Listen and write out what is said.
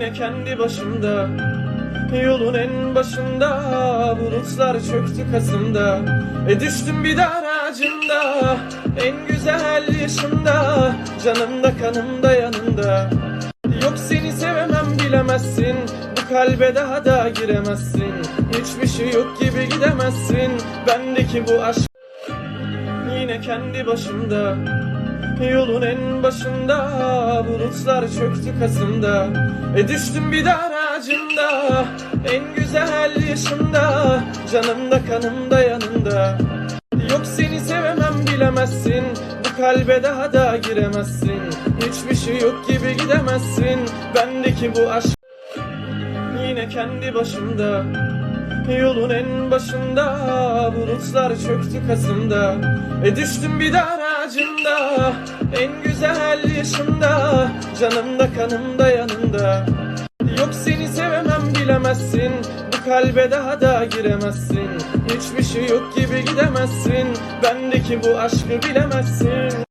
Yine kendi başımda. Yolun en başında Bulutlar çöktü kasımda. E düştüm bir dar ağacında En güzel yaşında Canımda kanımda yanında Yok seni sevemem bilemezsin. Bu kalbe daha da giremezsin. Hiçbir şey yok gibi gidemezsin. Bendeki bu aşk Yine kendi başımda Yolun en başında Bulutlar çöktü kasımda. E düştüm bir dar ağacında En güzel yaşında Canımda kanımda yanında Yok seni sevemem bilemezsin Bu kalbe daha da giremezsin. Hiçbir şey yok gibi gidemezsin Bendeki bu aşk Yine kendi başımda. Yolun en başında Bulutlar çöktü kasımda. E düştüm bir ağacında En güzel yaşında Canımda kanımda yanında Yok seni sevemem bilemezsin. Bu kalbe daha da giremezsin. Hiçbir şey yok gibi gidemezsin. Bendeki bu aşkı bilemezsin